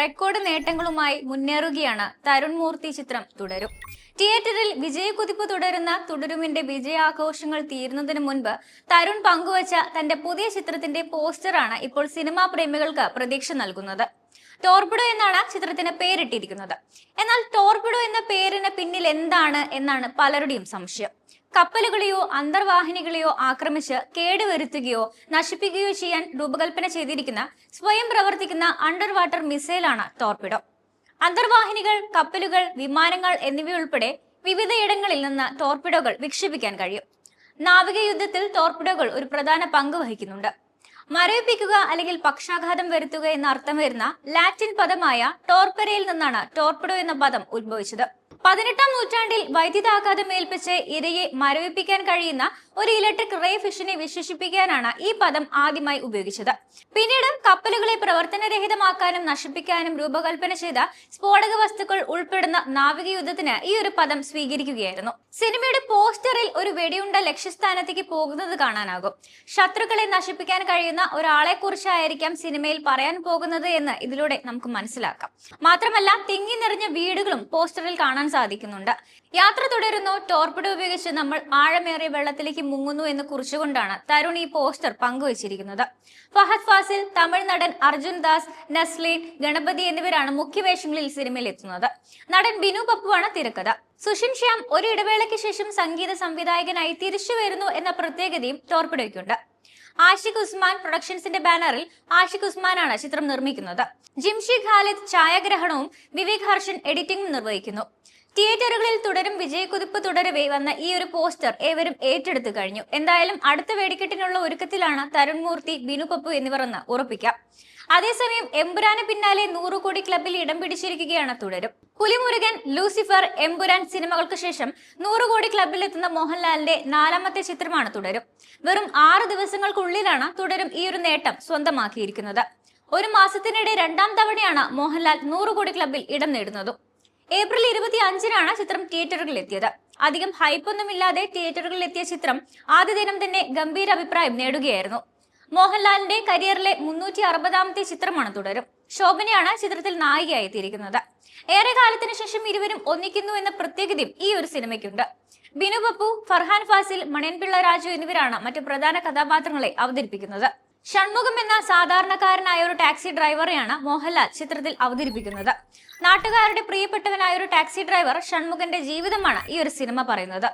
Record നേട്ടങ്ങളുമായി മുന്നേറുകയാണ് തരുൺ മൂർത്തി ചിത്രം തുടരും. തിയേറ്ററിൽ വിജയക്കുതിപ്പ് തുടരുന്ന തുടരുമിന്റെ വിജയാഘോഷങ്ങൾ തീരുന്നതിന് മുൻപ് തരുൺ പങ്കുവച്ച തന്റെ പുതിയ ചിത്രത്തിന്റെ പോസ്റ്ററാണ് ഇപ്പോൾ സിനിമാ പ്രേമികൾക്ക് പ്രതീക്ഷ നൽകുന്നത്. ടോർപിഡോ എന്നാണ് ചിത്രത്തിന് പേരിട്ടിരിക്കുന്നത്. എന്നാൽ ടോർപിഡോ എന്ന പേരിന് പിന്നിൽ എന്താണ് എന്നാണ് പലരുടെയും സംശയം. കപ്പലുകളെയോ അന്തർവാഹിനികളെയോ ആക്രമിച്ച് കേടുവരുത്തുകയോ നശിപ്പിക്കുകയോ ചെയ്യാൻ രൂപകൽപ്പന ചെയ്തിരിക്കുന്ന സ്വയം പ്രവർത്തിക്കുന്ന അണ്ടർ വാട്ടർ മിസൈലാണ് ടോർപിഡോ. അന്തർവാഹിനികൾ കപ്പലുകൾ വിമാനങ്ങൾ എന്നിവയുൾപ്പെടെ വിവിധയിടങ്ങളിൽ നിന്ന് ടോർപിഡോകൾ വിക്ഷേപിക്കാൻ കഴിയും. നാവിക യുദ്ധത്തിൽ ടോർപിഡോകൾ ഒരു പ്രധാന പങ്ക് വഹിക്കുന്നുണ്ട്. മരവിപ്പിക്കുക അല്ലെങ്കിൽ പക്ഷാഘാതം വരുത്തുക എന്ന അർത്ഥം വരുന്ന ലാറ്റിൻ പദമായ ടോർപെരയിൽ നിന്നാണ് ടോർപിഡോ എന്ന പദം ഉത്ഭവിച്ചത്. പതിനെട്ടാം നൂറ്റാണ്ടിൽ വൈദ്യുതാഘാതം ഏൽപ്പിച്ച് ഇരയെ മരവിപ്പിക്കാൻ കഴിയുന്ന ഒരു ഇലക്ട്രിക് റേ ഫിഷിനെ വിശേഷിപ്പിക്കാനാണ് ഈ പദം ആദ്യമായി ഉപയോഗിച്ചത്. പിന്നീട് കപ്പലുകളെ പ്രവർത്തനരഹിതമാക്കാനും നശിപ്പിക്കാനും രൂപകൽപ്പന ചെയ്ത സ്ഫോടക വസ്തുക്കൾ ഉൾപ്പെടുന്ന നാവിക യുദ്ധത്തിന് ഈ ഒരു പദം സ്വീകരിക്കുകയായിരുന്നു. സിനിമയുടെ പോസ്റ്ററിൽ ഒരു വെടിയുണ്ട ലക്ഷ്യസ്ഥാനത്തേക്ക് പോകുന്നത് കാണാനാകും. ശത്രുക്കളെ നശിപ്പിക്കാൻ കഴിയുന്ന ഒരാളെ കുറിച്ചായിരിക്കാം സിനിമയിൽ പറയാൻ പോകുന്നത് എന്ന് ഇതിലൂടെ നമുക്ക് മനസ്സിലാക്കാം. മാത്രമല്ല തിങ്ങി നിറഞ്ഞ വീടുകളും പോസ്റ്ററിൽ കാണാൻ സാധിക്കുന്നുണ്ട്. യാത്ര തുടരുന്നു. ടോർപിഡോ ഉപയോഗിച്ച് നമ്മൾ ആഴമേറിയ വെള്ളത്തിലേക്ക് മുങ്ങുന്നു എന്ന് കുറിച്ചുകൊണ്ടാണ് തരുൺ ഈ പോസ്റ്റർ പങ്കുവച്ചിരിക്കുന്നത്. ഫഹദ് ഫാസിൽ തമിഴ് നടൻ അർജുൻ ദാസ് നസ്ലീൻ ഗണപതി എന്നിവരാണ് മുഖ്യവേഷങ്ങളിൽ സിനിമയിൽ എത്തുന്നത്. നടൻ ബിനു പപ്പുവാണ് തിരക്കഥ. സുഷിൻ ശ്യാം ഒരു ഇടവേളയ്ക്ക് ശേഷം സംഗീത സംവിധായകനായി തിരിച്ചു വരുന്നു എന്ന പ്രത്യേകതയും ടോർപിഡോയ്ക്കുണ്ട്. ആഷിഖ് ഉസ്മാൻ പ്രൊഡക്ഷൻസിന്റെ ബാനറിൽ ആഷിഖ് ഉസ്മാനാണ് ചിത്രം നിർമ്മിക്കുന്നത്. ജിംഷി ഖാലിദ് ഛായാഗ്രഹണവും വിവേക് ഹർഷൻ എഡിറ്റിംഗും നിർവഹിക്കുന്നു. തിയേറ്ററുകളിൽ തുടരും വിജയക്കുതിപ്പ് തുടരവേ വന്ന ഈ ഒരു പോസ്റ്റർ ഏവരും ഏറ്റെടുത്തു കഴിഞ്ഞു. എന്തായാലും അടുത്ത വെടിക്കെട്ടിനുള്ള ഒരുക്കത്തിലാണ് തരുൺ മൂർത്തി ബിനു പപ്പു എന്നിവർ എന്ന് ഉറപ്പിക്കാം. അതേസമയം എമ്പുരാന് പിന്നാലെ നൂറു കോടി ക്ലബിൽ ഇടം പിടിച്ചിരിക്കുകയാണ് തുടരും. പുലിമുരുകൻ ലൂസിഫർ എമ്പുരാൻ സിനിമകൾക്ക് ശേഷം നൂറു കോടി ക്ലബിൽ എത്തുന്ന മോഹൻലാലിന്റെ നാലാമത്തെ ചിത്രമാണ് തുടരും. വെറും ആറ് ദിവസങ്ങൾക്കുള്ളിലാണ് തുടരും ഈ ഒരു നേട്ടം സ്വന്തമാക്കിയിരിക്കുന്നത്. ഒരു മാസത്തിനിടെ രണ്ടാം തവണയാണ് മോഹൻലാൽ നൂറു കോടി ക്ലബിൽ ഇടം നേടുന്നതും. ഏപ്രിൽ ഇരുപത്തി അഞ്ചിനാണ് ചിത്രം തിയേറ്ററുകളിൽ എത്തിയത് അധികം ഹൈപ്പൊന്നുമില്ലാതെ തിയേറ്ററുകളിൽ എത്തിയ ചിത്രം ആദ്യ ദിനം തന്നെ ഗംഭീര അഭിപ്രായം നേടുകയായിരുന്നു. മോഹൻലാലിന്റെ കരിയറിലെ മുന്നൂറ്റി അറുപതാമത്തെ ചിത്രമാണ് തുടരും. ശോഭനയാണ് ചിത്രത്തിൽ നായികയായി എത്തിയിരിക്കുന്നത് ഏറെ കാലത്തിന് ശേഷം ഇരുവരും ഒന്നിക്കുന്നു എന്ന പ്രത്യേകതയും ഈ ഒരു സിനിമയ്ക്കുണ്ട്. ബിനു പപ്പു ഫർഹാൻ ഫാസിൽ മണിയൻപിള്ള രാജു എന്നിവരാണ് മറ്റു പ്രധാന കഥാപാത്രങ്ങളെ അവതരിപ്പിക്കുന്നത്. ഷൺമുഖം എന്ന സാധാരണക്കാരനായ ഒരു ടാക്സി ഡ്രൈവറെയാണ് മോഹൻലാൽ ചിത്രത്തിൽ അവതരിപ്പിക്കുന്നത്. നാട്ടുകാരുടെ പ്രിയപ്പെട്ടവനായ ഒരു ടാക്സി ഡ്രൈവർ ഷൺമുഖന്റെ ജീവിതമാണ് ഈ ഒരു സിനിമ പറയുന്നത്.